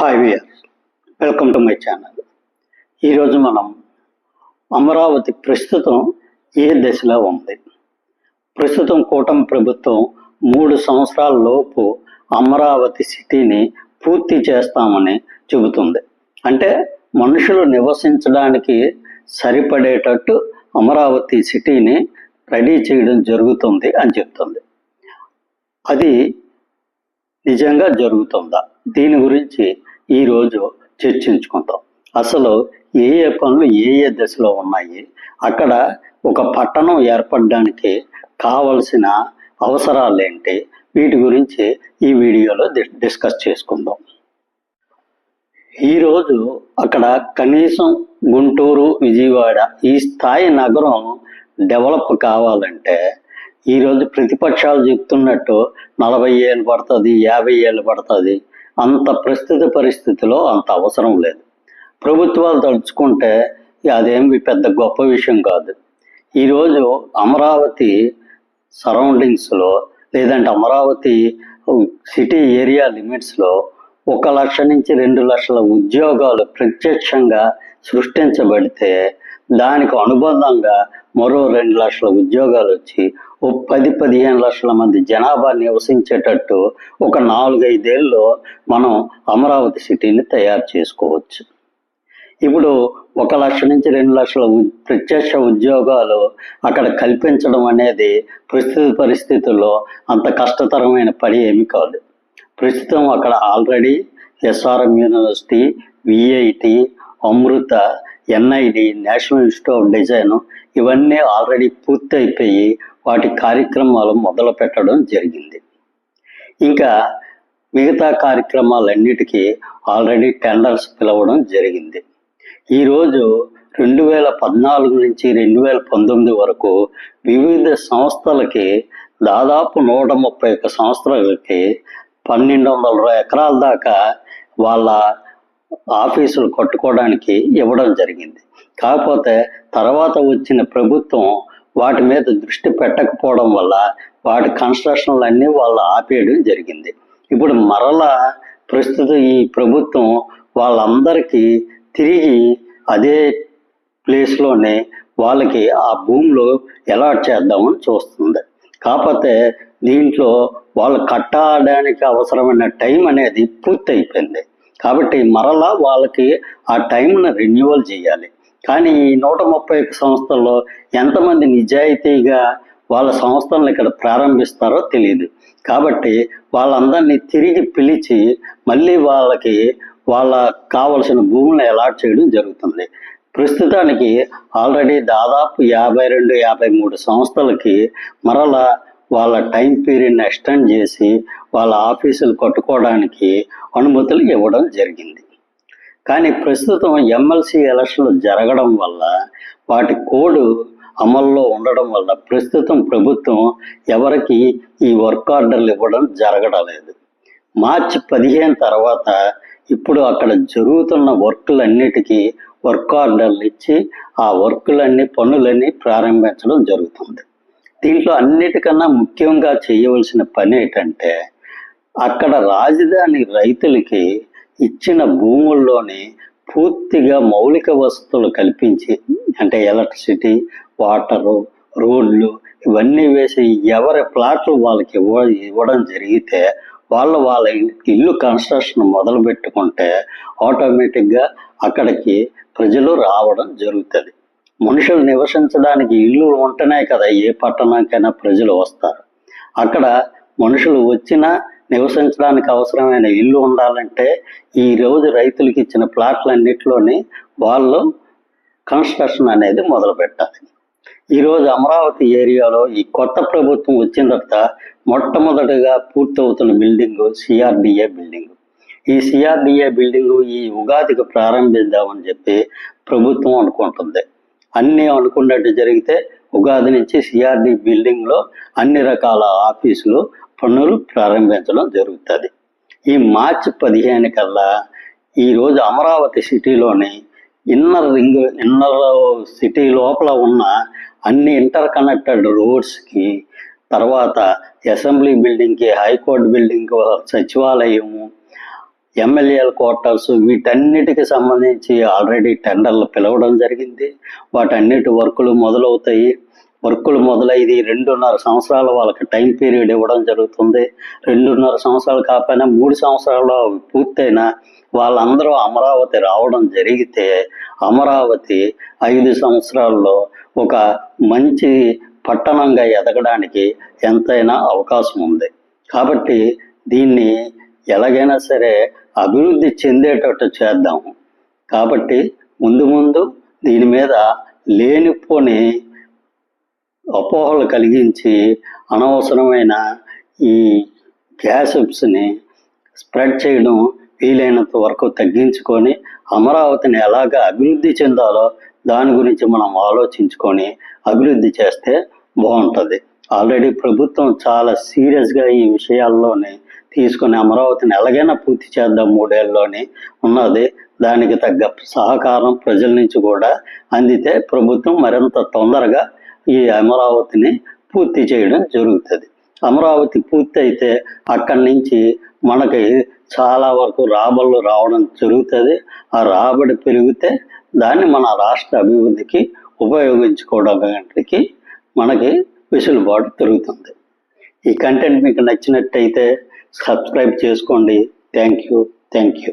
Hi we're welcome to my channel ఈరోజు మనం అమరావతి ప్రస్తుతం ఏ దశలో ఉంది? ప్రస్తుతం కూటమి ప్రభుత్వం మూడు సంవత్సరాల లోపు అమరావతి సిటీని పూర్తి చేస్తామని చెబుతుంది. అంటే మనుషులు నివసించడానికి సరిపడేటట్టు అమరావతి సిటీని రెడీ చేయడం జరుగుతుంది అని చెప్తుంది. అది నిజంగా జరుగుతుందా? దీని గురించి ఈరోజు చర్చించుకుందాం అసలు ఏ ఏ పనులు ఏ ఏ దశలో ఉన్నాయి? అక్కడ ఒక పట్టణం ఏర్పడడానికి కావలసిన అవసరాలు ఏంటి వీటి గురించి ఈ వీడియోలో డిస్కస్ చేసుకుందాం. ఈరోజు అక్కడ కనీసం గుంటూరు విజయవాడ ఈ స్థాయి నగరం డెవలప్ కావాలంటే ఈరోజు ప్రతిపక్షాలు చెప్తున్నట్టు నలభై ఏళ్ళు పడుతుంది యాభై ఏళ్ళు పడుతుంది. అంత ప్రస్తుత పరిస్థితిలో అంత అవసరం లేదు. ప్రభుత్వాలు తలుచుకుంటే అదేమి పెద్ద గొప్ప విషయం కాదు. ఈరోజు అమరావతి సరౌండింగ్స్లో లేదంటే అమరావతి సిటీ ఏరియా లిమిట్స్లో ఒక లక్ష నుంచి రెండు లక్షల ఉద్యోగాలు ప్రత్యక్షంగా సృష్టించబడితే దానికి అనుబంధంగా మరో రెండు లక్షల ఉద్యోగాలు వచ్చి ఓ పది పదిహేను లక్షల మంది జనాభా నివసించేటట్టు ఒక నాలుగైదేళ్ళలో మనం అమరావతి సిటీని తయారు చేసుకోవచ్చు. ఇప్పుడు ఒక లక్ష నుంచి రెండు లక్షల ఉ- ప్రత్యక్ష ఉద్యోగాలు అక్కడ కల్పించడం అనేది ప్రస్తుత పరిస్థితుల్లో అంత కష్టతరమైన పని ఏమి కాదు. ప్రస్తుతం అక్కడ already SRM university VIT Amrita NID national institute of design ఇవన్నీ ఆల్రెడీ పూర్తి అయిపోయి వాటి కార్యక్రమాలు మొదలు పెట్టడం జరిగింది. ఇంకా మిగతా కార్యక్రమాలన్నిటికీ ఆల్రెడీ టెండర్స్ పిలవడం జరిగింది. ఈరోజు రెండు వేల పద్నాలుగు నుంచి రెండు వేల పంతొమ్మిది వరకు వివిధ సంస్థలకి దాదాపు నూట ముప్పై ఒక్క సంస్థలకి పన్నెండు వందల ఎకరాల దాకా వాళ్ళ ఆఫీసులు కట్టుకోవడానికి ఇవ్వడం జరిగింది. కాకపోతే తర్వాత వచ్చిన ప్రభుత్వం వాటి మీద దృష్టి పెట్టకపోవడం వల్ల వాటి కన్స్ట్రక్షన్లు అన్నీ వాళ్ళు ఆపేయడం జరిగింది. ఇప్పుడు మరలా ప్రస్తుతం ఈ ప్రభుత్వం వాళ్ళందరికీ తిరిగి అదే ప్లేస్లోనే వాళ్ళకి ఆ భూమిలో అలాట్ చేద్దామని చూస్తుంది. కాకపోతే దీంట్లో వాళ్ళు కట్టడానికి అవసరమైన టైం అనేది పూర్తి అయిపోయింది కాబట్టి మరలా వాళ్ళకి ఆ టైంను రెన్యువల్ చేయాలి. కానీ ఈ నూట ముప్పై ఒక్క సంస్థల్లో ఎంతమంది నిజాయితీగా వాళ్ళ సంస్థలను ఇక్కడ ప్రారంభిస్తారో తెలియదు కాబట్టి వాళ్ళందరినీ తిరిగి పిలిచి మళ్ళీ వాళ్ళకి వాళ్ళ కావలసిన భూములను అలాట్ చేయడం జరుగుతుంది. ప్రస్తుతానికి ఆల్రెడీ దాదాపు యాభై రెండు యాభై మూడు సంస్థలకి మరలా వాళ్ళ టైం పీరియడ్ని ఎక్స్టెండ్ చేసి వాళ్ళ ఆఫీసులు కట్టుకోవడానికి అనుమతులు ఇవ్వడం జరిగింది. కానీ ప్రస్తుతం ఎమ్మెల్సీ ఎలక్షన్లు జరగడం వల్ల వాటి కోడ్ అమల్లో ఉండడం వల్ల ప్రస్తుతం ప్రభుత్వం ఎవరికి ఈ వర్క్ ఆర్డర్లు ఇవ్వడం జరగడం లేదు. మార్చి పదిహేను తర్వాత ఇప్పుడు అక్కడ జరుగుతున్న వర్కులన్నిటికీ వర్క్ ఆర్డర్లు ఇచ్చి ఆ వర్కులన్నీ పనులన్నీ ప్రారంభించడం జరుగుతుంది. దీంట్లో అన్నిటికన్నా ముఖ్యంగా చేయవలసిన పని ఏంటంటే అక్కడ రాజధాని రైతులకి ఇచ్చిన భూముల్లోని పూర్తిగా మౌలిక వసతులు కల్పించి అంటే ఎలక్ట్రిసిటీ వాటరు రోడ్లు ఇవన్నీ వేసి ఎవరి ప్లాట్లు వాళ్ళకి ఇవ్వ ఇవ్వడం జరిగితే వాళ్ళు వాళ్ళ ఇల్లు కన్స్ట్రక్షన్ మొదలు పెట్టుకుంటే ఆటోమేటిక్గా అక్కడికి ప్రజలు రావడం జరుగుతుంది. మనుషులు నివసించడానికి ఇల్లు ఉంటేనే కదా ఏ పట్టణానికైనా ప్రజలు వస్తారు. అక్కడ మనుషులు వచ్చినా నివసించడానికి అవసరమైన ఇల్లు ఉండాలంటే ఈ రోజు రైతులకు ఇచ్చిన ప్లాట్లన్నిటిలోని వాళ్ళు కన్స్ట్రక్షన్ అనేది మొదలుపెట్టాలి. ఈరోజు అమరావతి ఏరియాలో ఈ కొత్త ప్రభుత్వం వచ్చిన తర్వాత మొట్టమొదటిగా పూర్తవుతున్న బిల్డింగ్ సిఆర్డిఏ బిల్డింగ్. ఈ సిఆర్డిఏ బిల్డింగ్ ఈ ఉగాదికి ప్రారంభిద్దామని చెప్పి ప్రభుత్వం అనుకుంటుంది. అన్నీ అనుకున్నట్టు జరిగితే ఉగాది నుంచి సిఆర్డి బిల్డింగ్లో అన్ని రకాల ఆఫీసులు పనులు ప్రారంభించడం జరుగుతుంది. ఈ మార్చి పదిహేను కల్లా ఈరోజు అమరావతి సిటీలోని ఇన్నర్ రింగ్ ఇన్నర్ సిటీ లోపల ఉన్న అన్ని ఇంటర్ కనెక్టెడ్ రోడ్స్కి తర్వాత అసెంబ్లీ బిల్డింగ్కి హైకోర్టు బిల్డింగ్ సచివాలయము ఎమ్మెల్యేల క్వార్టర్స్ వీటన్నిటికి సంబంధించి ఆల్రెడీ టెండర్లు పిలవడం జరిగింది. వాటన్నిటి వర్కులు మొదలవుతాయి. వర్కులు మొదలైది రెండున్నర సంవత్సరాలు వాళ్ళకి టైం పీరియడ్ ఇవ్వడం జరుగుతుంది. రెండున్నర సంవత్సరాలు కాకపోయినా మూడు సంవత్సరాలు పూర్తయినా వాళ్ళందరూ అమరావతి రావడం జరిగితే అమరావతి ఐదు సంవత్సరాల్లో ఒక మంచి పట్టణంగా ఎదగడానికి ఎంతైనా అవకాశం ఉంది. కాబట్టి దీన్ని ఎలాగైనా సరే అభివృద్ధి చెందేటట్టు చేద్దాం కాబట్టి ముందు ముందు దీని మీద లేనిపోని అపోహలు కలిగించి అనవసరమైన ఈ గ్యాసెప్స్ని స్ప్రెడ్ చేయడం వీలైనంత వరకు తగ్గించుకొని అమరావతిని ఎలాగ అభివృద్ధి చెందాలో దాని గురించి మనం ఆలోచించుకొని అభివృద్ధి చేస్తే బాగుంటుంది. ఆల్రెడీ ప్రభుత్వం చాలా సీరియస్గా ఈ విషయాల్లోనే తీసుకొని అమరావతిని ఎలాగైనా పూర్తి చేద్దాం మూడేళ్ళలోని ఉన్నది. దానికి తగ్గ సహకారం ప్రజల నుంచి కూడా అందితే ప్రభుత్వం మరింత తొందరగా ఈ అమరావతిని పూర్తి చేయడం జరుగుతుంది. అమరావతి పూర్తి అయితే అక్కడి నుంచి మనకి చాలా వరకు రాబడులు రావడం జరుగుతుంది. ఆ రాబడి పెరిగితే దాన్ని మన రాష్ట్ర అభివృద్ధికి ఉపయోగించుకోవడానికి మనకి వెసులుబాటు పెరుగుతుంది. ఈ కంటెంట్ మీకు నచ్చినట్టయితే సబ్స్క్రైబ్ చేసుకోండి. Thank you. Thank you.